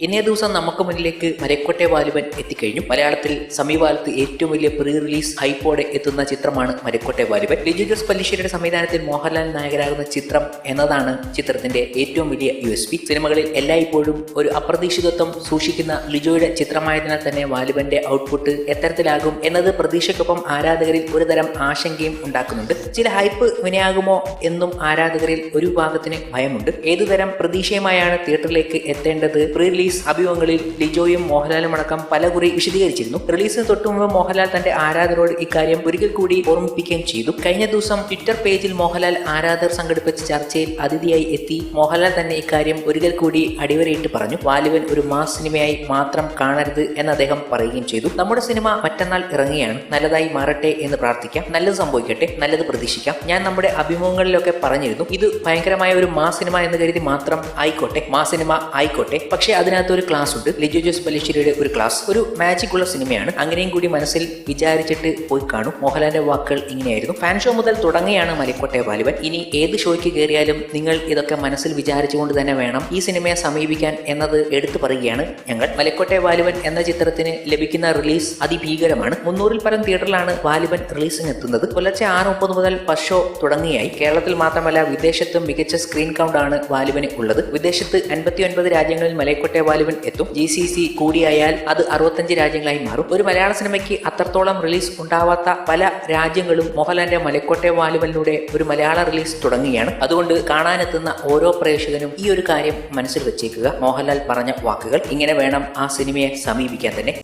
ഇന്നേ ദിവസം നമുക്ക് മുന്നിലേക്ക് മരക്കോട്ടെ വാലിബൻ എത്തിക്കഴിഞ്ഞു. മലയാളത്തിൽ സമീപകാലത്ത് ഏറ്റവും വലിയ പ്രീ റിലീസ് ഹൈപ്പോടെ എത്തുന്ന ചിത്രമാണ് മരക്കോട്ടെ വാലിബൻ. ലിജു ജോസ് പല്ലിശ്ശേരിയുടെ സംവിധാനത്തിൽ മോഹൻലാൽ നായകരാകുന്ന ചിത്രം എന്നതാണ് ചിത്രത്തിന്റെ ഏറ്റവും വലിയ യു എസ് പി സിനിമകളിൽ എല്ലായ്പ്പോഴും ഒരു അപ്രതീക്ഷിതത്വം സൂക്ഷിക്കുന്ന ലിജോയുടെ ചിത്രമായതിനാൽ തന്നെ വാലിബന്റെ ഔട്ട്പുട്ട് എത്തരത്തിലാകും എന്നത് പ്രതീക്ഷയ്ക്കൊപ്പം ആരാധകരിൽ ഒരുതരം ആശങ്കയും ഉണ്ടാക്കുന്നുണ്ട്. ചില ഹൈപ്പ് വിനയാകുമോ എന്നും ആരാധകരിൽ ഒരു ഭാഗത്തിന് ഭയമുണ്ട്. ഏതുതരം പ്രതീക്ഷയുമായാണ് തിയേറ്ററിലേക്ക് എത്തേണ്ടത്? പ്രീ റിലീസ് അഭിമുഖങ്ങളിൽ ലിജോയും മോഹൻലാലും അടക്കം പലകുറി വിശദീകരിച്ചിരുന്നു. റിലീസിന് തൊട്ടുമുമ്പ് മോഹൻലാൽ തന്റെ ആരാധകരോട് ഇക്കാര്യം ഒരിക്കൽ കൂടി ഓർമ്മിപ്പിക്കുകയും ചെയ്തു. കഴിഞ്ഞ ദിവസം ട്വിറ്റർ പേജിൽ മോഹൻലാൽ ആരാധകർ സംഘടിപ്പിച്ച ചർച്ചയിൽ അതിഥിയായി എത്തി മോഹൻലാൽ തന്നെ ഇക്കാര്യം ഒരിക്കൽ കൂടി അടിവരയിട്ട് പറഞ്ഞു. വാലുവൻ ഒരു മാസ് സിനിമയായി മാത്രം കാണരുത് എന്ന് അദ്ദേഹം പറയുകയും ചെയ്തു. നമ്മുടെ സിനിമ മറ്റന്നാൾ ഇറങ്ങുകയാണ്. നല്ലതായി മാറട്ടെ എന്ന് പ്രാർത്ഥിക്കാം. നല്ലത് സംഭവിക്കട്ടെ. നല്ലത് പ്രതീക്ഷിക്കാം. ഞാൻ നമ്മുടെ അഭിമുഖങ്ങളിലൊക്കെ പറഞ്ഞിരുന്നു. ഇത് ഭയങ്കരമായ ഒരു മാസ് സിനിമ എന്ന് കരുതി മാത്രം ആയിക്കോട്ടെ. മാസ് സിനിമ ആയിക്കോട്ടെ. പക്ഷേ അതിനകത്ത് ഒരു ക്ലാസ് ഉണ്ട്. ലിജോ ജോസ് പല്ലിശ്ശേരിയുടെ ഒരു ക്ലാസ് ഒരു മാജിക് ഉള്ള സിനിമയാണ് അങ്ങനെയും കൂടി മനസ്സിൽ വിചാരിച്ചിട്ട് പോയി കാണും. മോഹൻലാലിന്റെ വാക്കുകൾ ഇങ്ങനെയായിരുന്നു. ഫാൻ ഷോ മുതൽ തുടങ്ങിയാണ് മലിക്കോട്ടെ വാലിബൻ ഇനി ഏത് ഷോയ്ക്ക് കയറിയാലും നിങ്ങൾ ഇതൊക്കെ മനസ്സിൽ വിചാരിച്ചുകൊണ്ട് തന്നെ വേണം ഈ സിനിമയെ സമീപിക്കാൻ എന്നത് എടുത്തു പറയുകയാണ് ഞങ്ങൾ. മലക്കോട്ടെ വാലിബൻ എന്ന ചിത്രത്തിന് ലഭിക്കുന്ന റിലീസ് അതിഭീകരമാണ്. മുന്നൂറിൽ പരം തിയേറ്ററിലാണ് വാലിബൻ റിലീസിന് എത്തുന്നത്. പുലർച്ചെ ആറ് മുപ്പത് മുതൽ ഷോ തുടങ്ങിയായി. കേരളത്തിൽ മാത്രമല്ല വിദേശത്തും മികച്ച സ്ക്രീൻ കൗണ്ട് ആണ് വാലിബന് ഉള്ളത്. വിദേശത്ത് അൻപത്തി ഒൻപത് രാജ്യങ്ങളിൽ മലയക്കോട്ടെ വാലിബൻ എത്തും. ജി സി സി കൂടിയായാൽ അത് അറുപത്തഞ്ച് രാജ്യങ്ങളായി മാറും. ഒരു മലയാള സിനിമയ്ക്ക് അത്രത്തോളം റിലീസ് ഉണ്ടാവാത്ത പല രാജ്യങ്ങളും മോഹൻലാലിന്റെ മലക്കോട്ടെ വാലുവലിലൂടെ ഒരു മലയാള റിലീസ് തുടങ്ങുകയാണ്. അതുകൊണ്ട് കാണാനെത്തുന്ന ഓരോ പ്രേക്ഷകനും ഈ ഒരു കാര്യം മനസ്സിൽ വെച്ചേക്കുക. മോഹൻലാൽ പറഞ്ഞ വാക്കുകൾ ഇങ്ങനെ വേണം ആ സിനിമയെ സമീപിക്കാൻ തന്നെ.